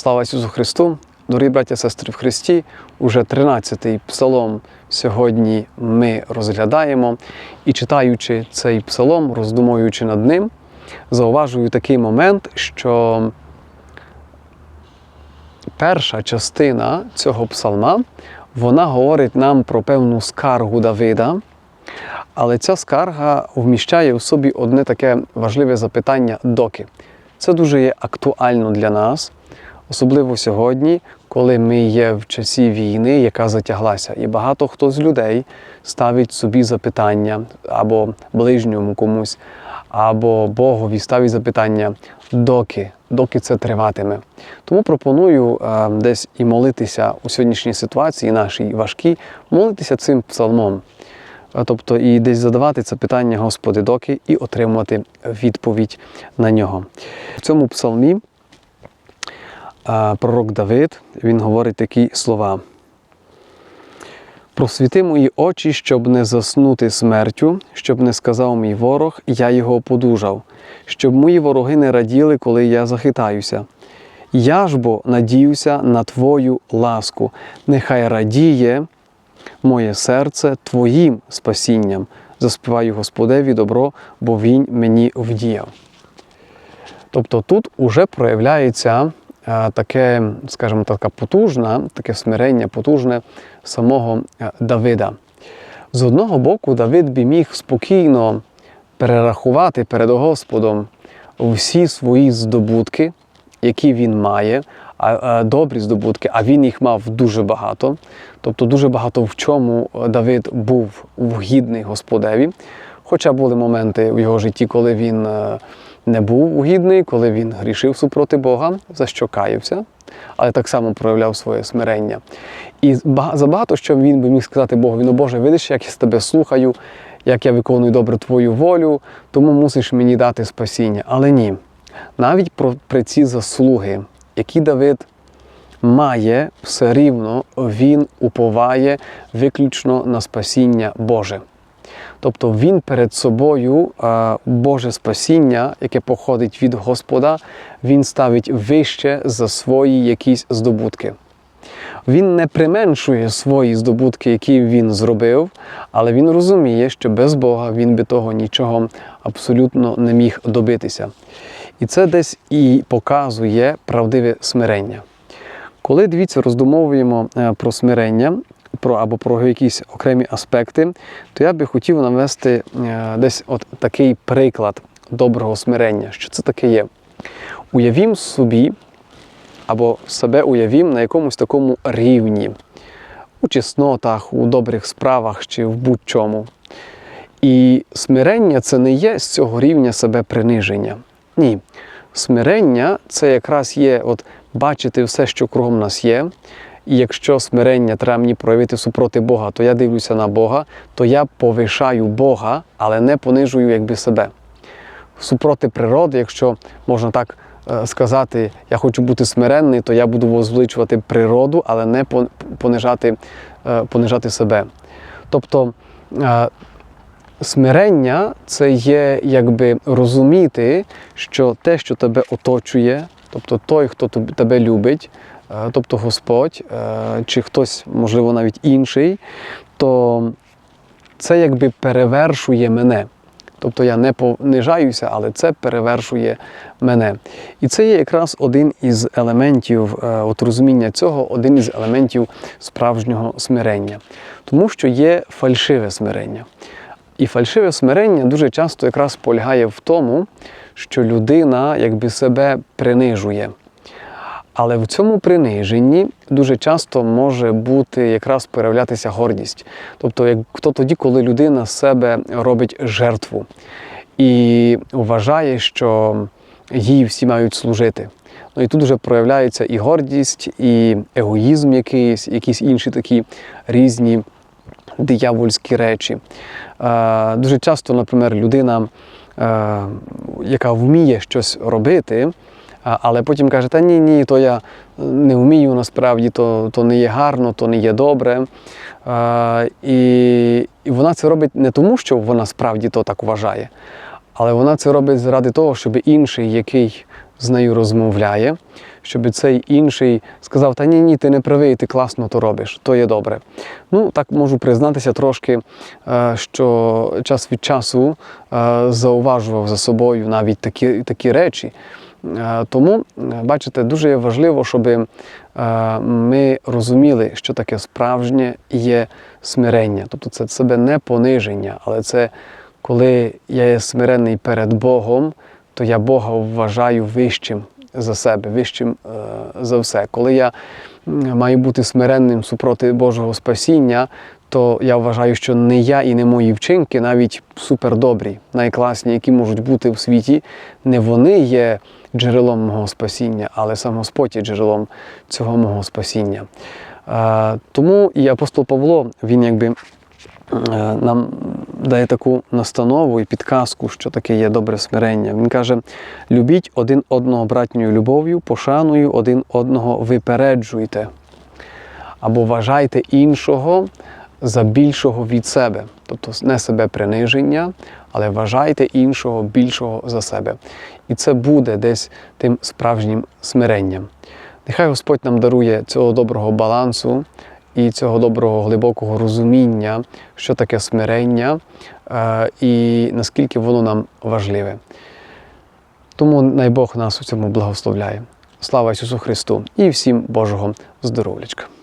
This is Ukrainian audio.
Слава Ісусу Христу! Дорогі браття і сестри в Христі, уже 13-й псалом сьогодні ми розглядаємо і читаючи цей псалом, роздумуючи над ним, зауважую такий момент, що перша частина цього псалма вона говорить нам про певну скаргу Давида, але ця скарга вміщає в собі одне таке важливе запитання доки. Це дуже є актуально для нас, особливо сьогодні, коли ми є в часі війни, яка затяглася. І багато хто з людей ставить собі запитання або ближньому комусь, або Богові ставить запитання, доки, доки це триватиме. Тому пропоную е, десь і молитися у сьогоднішній ситуації, нашій важкій, молитися цим псалмом. Тобто і десь задавати це питання, Господи, доки, і отримувати відповідь на нього. В цьому псалмі пророк Давид він говорить такі слова. Просвіти мої очі, щоб не заснути смертю, щоб не сказав мій ворог, я його подужав, щоб мої вороги не раділи, коли я захитаюся. Я ж бо надіюся на Твою ласку, нехай радіє моє серце Твоїм спасінням. Заспіваю Господеві добро, бо Він мені вдіяв. Тобто тут уже проявляється таке, скажімо, така потужна, таке смирення, потужне самого е, Давида. З одного боку, Давид би міг спокійно перерахувати перед Господом всі свої здобутки, які він має, а, добрі здобутки, а він їх мав дуже багато. Тобто дуже багато в чому Давид був вгідний Господеві. Хоча були моменти в його житті, коли він е, не був угідний, коли він грішив супроти Бога, за що каявся, але так само проявляв своє смирення. І бага- за багато що він би міг сказати Богові, ну Боже, видиш, як я з тебе слухаю, як я виконую добре Твою волю, тому мусиш мені дати спасіння. Але ні, навіть про, при ці заслуги, які Давид має, все рівно він уповає виключно на спасіння Боже. Тобто він перед собою е, Боже спасіння, яке походить від Господа, він ставить вище за свої якісь здобутки. Він не применшує свої здобутки, які він зробив, але він розуміє, що без Бога він би того нічого абсолютно не міг добитися. І це десь і показує правдиве смирення. Коли дивіться, роздумовуємо е, про смирення про, або про якісь окремі аспекти, то я би хотів навести е, десь от такий приклад доброго смирення. Що це таке є? Уявім собі, або себе уявім на якомусь такому рівні, у чеснотах, у добрих справах чи в будь-чому. І смирення це не є з цього рівня себе приниження. Ні. Смирення це якраз є от бачити все, що кругом нас є. І якщо смирення треба мені проявити супроти Бога, то я дивлюся на Бога, то я повишаю Бога, але не понижую якби себе. Супроти природи, якщо можна так е, сказати, я хочу бути смиренний, то я буду возвеличувати природу, але не понижати, е, понижати себе. Тобто е, смирення це є якби розуміти, що те, що тебе оточує, тобто той, хто тебе любить, тобто Господь, е, чи хтось, можливо, навіть інший, то це якби перевершує мене. Тобто я не понижаюся, але це перевершує мене. І це є якраз один із елементів е, от розуміння цього, один із елементів справжнього смирення. Тому що є фальшиве смирення. І фальшиве смирення дуже часто якраз полягає в тому, що людина якби себе принижує. Але в цьому приниженні дуже часто може бути якраз проявлятися гордість. Тобто, як то тоді, коли людина з себе робить жертву і вважає, що їй всі мають служити. Ну і тут вже проявляється і гордість, і егоїзм якийсь, якісь інші такі різні диявольські речі. Е, Дуже часто, наприклад, людина, е, яка вміє щось робити, але потім каже, та ні, ні, то я не вмію насправді, то, то не є гарно, то не є добре. Е, І, і вона це робить не тому, що вона справді то так вважає, але вона це робить заради того, щоб інший, який з нею розмовляє, щоб цей інший сказав: Та ні, ні, ти не правий, ти класно то робиш, то є добре. Ну, так можу признатися трошки, е, що час від часу е, зауважував за собою навіть такі, такі речі. Е, Тому, е, бачите, дуже є важливо, щоб е, ми розуміли, що таке справжнє є смирення. Тобто це себе не пониження, але це коли я є смиренний перед Богом, то я Бога вважаю вищим за себе, вищим за все. Коли я маю бути смиренним супроти Божого спасіння, то я вважаю, що не я і не мої вчинки, навіть супердобрі, найкласні, які можуть бути в світі, не вони є джерелом мого спасіння, але сам Господь є джерелом цього мого спасіння. Тому і апостол Павло, він якби е, нам дає таку настанову і підказку, що таке є добре смирення. Він каже: любіть один одного братньою любов'ю, пошаною один одного випереджуйте або вважайте іншого за більшого від себе. Тобто не себе приниження, але вважайте іншого більшого за себе. І це буде десь тим справжнім смиренням. Нехай Господь нам дарує цього доброго балансу і цього доброго глибокого розуміння, що таке смирення е, і наскільки воно нам важливе. Тому най Бог нас у цьому благословляє. Слава Ісусу Христу і всім Божого здоров'ячка!